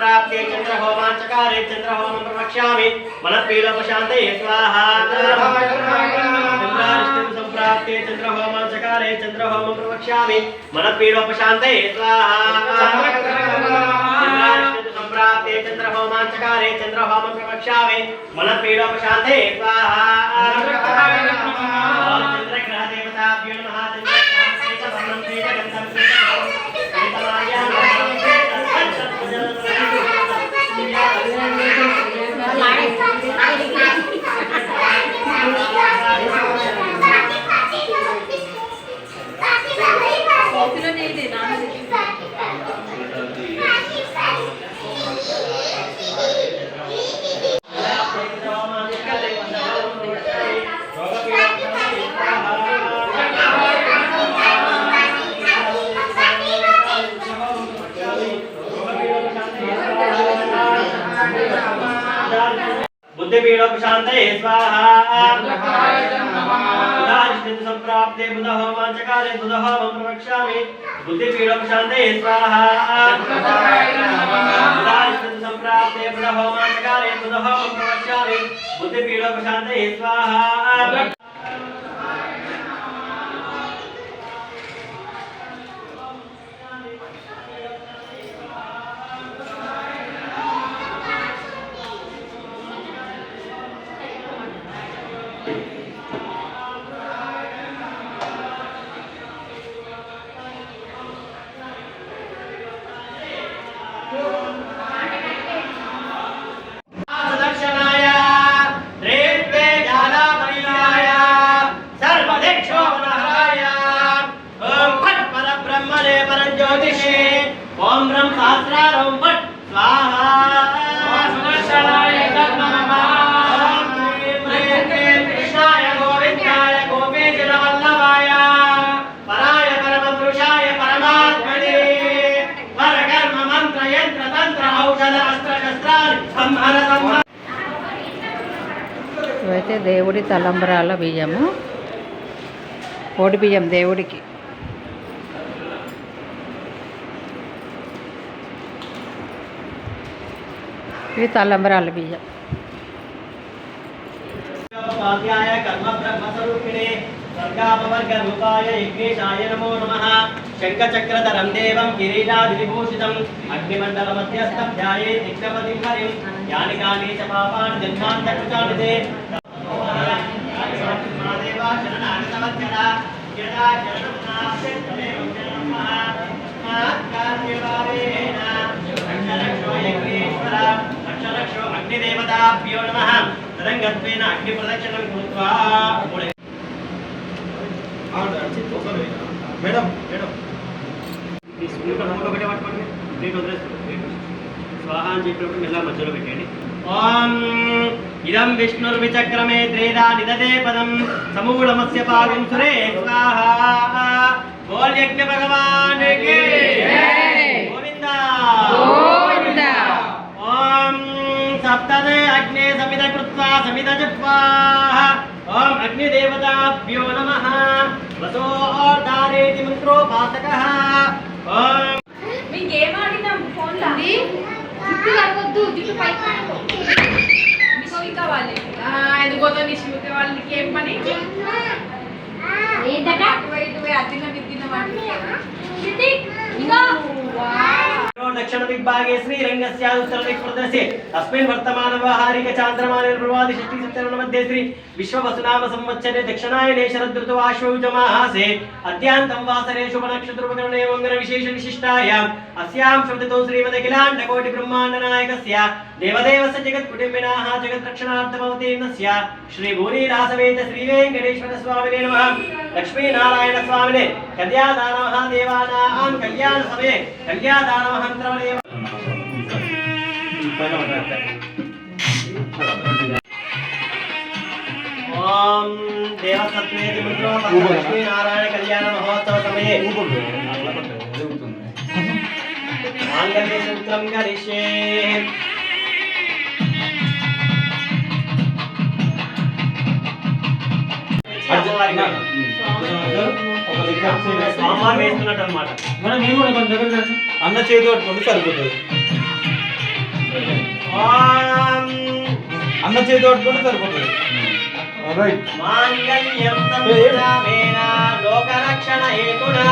चंद्राख्ये चंद्र होमान चकारे चंद्र होमं प्रवक्ष्यामि मनःपीडोपशान्तये स्वाहा चन्द्राष्टं चंद्र होमान चकारे चंद्र होमं प्रवक्ष्यामि मनःपीडोपशान्तये स्वाहा सम्प्राप्ते चंद्र होमान चकारे चंद्र होमं प्रवक्ष्यामि मनःपीडोपशान्तये स्वाहा। चंद्र चंद्रग्रहदेवताभ्यो नमः, चन्द्र Thank you. बुद्धिपीडोपशान्तये स्वाहा उदाहरिष्ठित सम्प्राप्ते बुधहोमाञ्चकारे बुधहोमं प्रवक्ष्यामि बुद्धिपीडोपशान्तये स्वाहा उदाहरिष्ठित सम्प्राप्ते बुधहोमाञ्चकारे बुधहोमं प्रवक्ष्यामि बुद्धिपीडोपशान्तये स्वाहा ఇవైతే దేవుడి తలంబరాల బియ్యము. కోడి బియ్యం దేవుడికి. ఇవి తలంబరాల బియ్యం. స్వర్గాపవర్గ రూపాయ యజ్ఞేశాయ నమో నమః. శంఖచక్రధరం దేవం కిరీటాదివిభూషితం. అగ్నిమండల మధ్యస్థ ధ్యాయే దిగ్నపతిం హరిం యాని కాని చ పాపాని జన్మాంతకృతాని తే మహాదేవా శరణాని సమర్చన యదా శరణం కృత్వా. Madam madam. ఒకటే పట్టుకోండి ప్లేట్ వదిలేసుకోండి స్వాహ అని చెప్పినప్పుడు మెల్ల మధ్యలో పెట్టండి ఓం ఇదం విష్ణుర్విచక్రమే త్రేదా నిదదే పదం సమూఢమస్య పాదం సురే స్వాహ. బోల్ యజ్ఞ భగవాన్కి గోవింద. గోవిందా. ఓం సప్తదే అగ్నే సమిద కృత్వా సమిద జప్వా ఓం అగ్నిదేవతాభ్యో నమః. వసో దారేతి మంత్రోపాసకః ఓం. మీ గేమ్ ఆడినాం ఫోన్లో జుట్టు కలవద్దు జుట్టు పైకి అవి కావాలి ఎందుకోతో నీ శివకి వాళ్ళకి ఏం పని? ఏంటట ఇటు పోయి అద్దిన విద్దిన దిగ్భాగే శ్రీరంగస్య ఉత్తర దిక్ప్రదేశే తస్మిన్ వర్తమాన వ్యవహారిక చాంద్రమాన ప్రవాది షష్ఠి సప్తమ మధ్య శ్రీ విశ్వవసునామ సంవత్సరే దక్షిణాయనే శరదృతు ఆశ్వయుజమాసే అద్యాంతం వాసరే శుభ నక్షత్రోపకరణే మంగళ విశేష విశిష్టాయాం అస్యాం శబ్దతో ओम देवसत्वे दिमुद्रो लक्ष्मी नारायण कल्याण महोत्सव समये मांगल्य सूत्रम करिष्ये अर्जुन వేస్తున్నట్టు అనమాట మనం నేను కూడా కొంచెం దగ్గర పెట్టు. అన్న చేతి పట్టుకుంటే సరిపోతుంది. అన్న చేతి పట్టుకుంటే సరిపోతుంది. రైట్ మాంగళ్యం లోకరక్షణ హేతునా.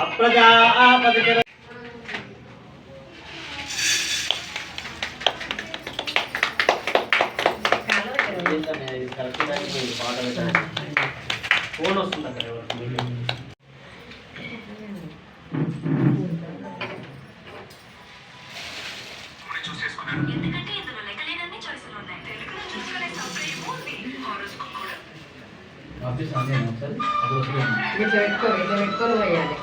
అప్రజాపతి ఫోన్ వస్తుంది అక్కడ ఇట్లా పెట్టుకో ఇట్లా పెట్టుకొని పోయాలి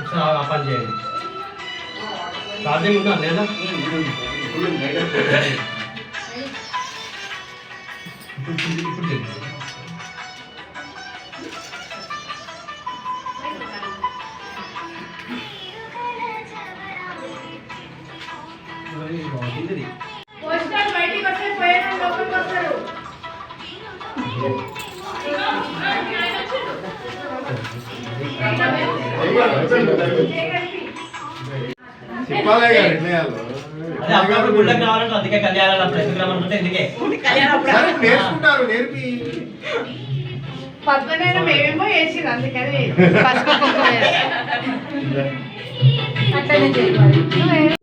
ఒకసారి ఆ పని చేయండి ఛార్జింగ్ ఉందా లేదా పోస్టర్ బయటికి వస్తే పోయిన లోపలికి వస్తారు చెప్పాలే కదా నిర్ణయాలు అదే అప్పుడప్పుడు గుళ్ళకి రావాలంటే అందుకే కళ్యాణాలు అప్పుడు ఎందుకు రమ్మంటుంటే ఎందుకే? సరే, నేర్చుకుంటారు నేర్పి. పద్మనైనా మేమేమో వేసిరు అందుకని పసుపు కుంకుమ వేసి. అట్లనే చేయాలి.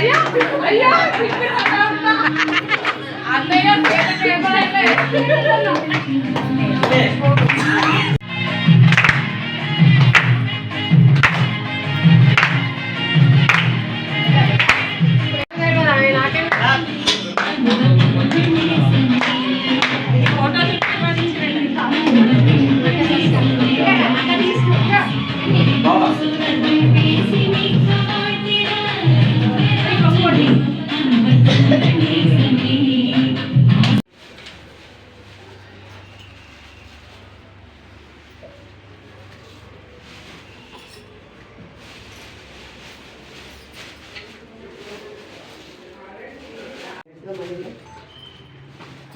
మాల తీసుకున్నారు కేరు మాల అయ్యా అయ్యా అన్నయ్య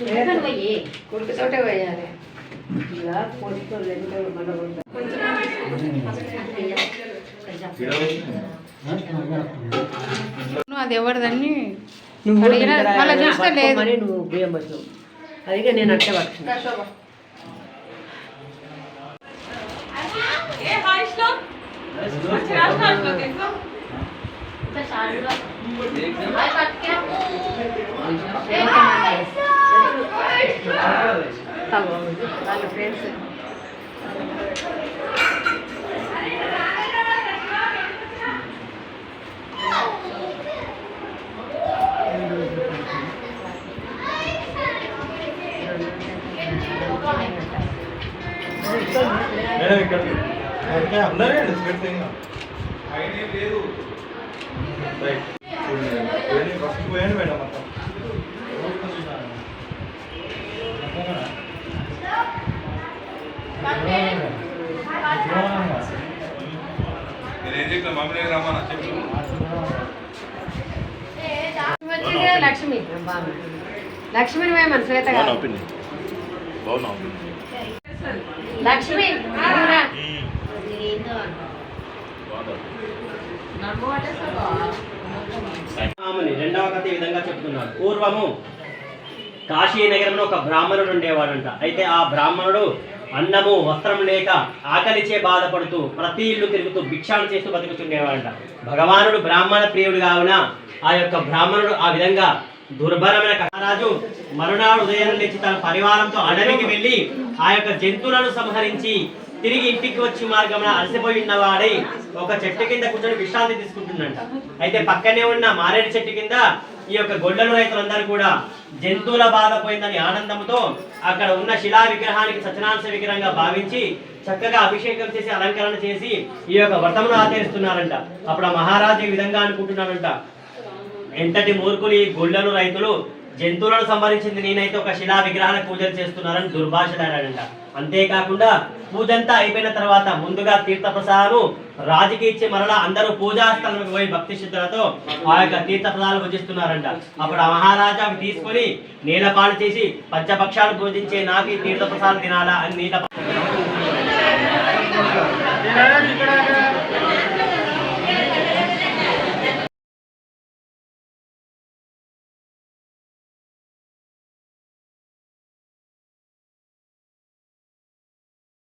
అంటే కొడుకుతోటే పోయాలి నువ్వు అది ఎవరిదని మళ్ళీ చూస్తే లేదు నువ్వు బియ్యం పట్టు అదిగే నేను అట్టే పట్టుకున్నా ఏ హాయ్ శ్లోక్ మంచి రాష్ట్ర శ్లోక్ ఎక్కువ వాళ్ళ ఫ్రెండ్స్ మేడం ఇక్కడ అందరే స్పెట్స్ ఏం కాదు. రైట్. పోయినాయి, ఫస్ట్ పోయాను మేడం మొత్తం చెప్పు. వచ్చింది కదా లక్ష్మి. బాగుంది లక్ష్మిని వేయమని శ్వేత లక్ష్మి. రాముని రెండవ కథ ఈ విధంగా చెప్తున్నాడు పూర్వము కాశీ నగరంలో ఒక బ్రాహ్మణుడు ఉండేవాడంట. అయితే ఆ బ్రాహ్మణుడు అన్నము వస్త్రం లేక ఆకలిచే బాధపడుతూ ప్రతి ఇల్లు తిరుగుతూ భిక్షాలు చేస్తూ బతుకుతుండేవాడంట. భగవానుడు బ్రాహ్మణ ప్రియుడు కావున ఆ యొక్క బ్రాహ్మణుడు ఆ విధంగా దుర్భరమైన కథరాజు మరునాడు ఉదయం లేచి తన పరివారంతో అడవికి వెళ్ళి ఆ యొక్క జంతువులను సంహరించి తిరిగి ఇంటికి వచ్చి మార్గంలో అలసిపోయి ఉన్నవాడై ఒక చెట్టు కింద కూర్చొని విశ్రాంతి తీసుకుంటుందంట అయితే పక్కనే ఉన్న మారేడు చెట్టు కింద ఈ యొక్క గొడ్డలు రైతులందరూ కూడా జంతువుల బాధ పోయిందని ఆనందంతో అక్కడ ఉన్న శిలా విగ్రహానికి సత్యనారాయణ విగ్రహంగా భావించి చక్కగా అభిషేకం చేసి అలంకరణ చేసి ఈ యొక్క వ్రతమును ఆచరిస్తున్నారంట. అప్పుడు ఆ మహారాజు ఈ విధంగా అనుకుంటున్నారంట ఎంతటి మూర్ఖులు ఈ గొడ్డలు రైతులు జంతువులను సంహరించింది నేనైతే ఒక శిలా విగ్రహాలకు పూజలు చేస్తున్నారని దుర్భాషలాడాడంట. అంతేకాకుండా పూజంతా అయిపోయిన తర్వాత ముందుగా తీర్థ ప్రసాదాలు రాజుకి ఇచ్చి మరలా అందరూ పూజా స్థలంకి పోయి భక్తి శుద్ధులతో ఆ యొక్క తీర్థ ప్రసాదాలు భుజిస్తున్నారంట. అప్పుడు ఆ మహారాజా తీసుకొని నీలపాలు చేసి పంచపక్షాలు పూజించే నాకు ఈ తీర్థ ప్రసాదం తినాలా అని నీల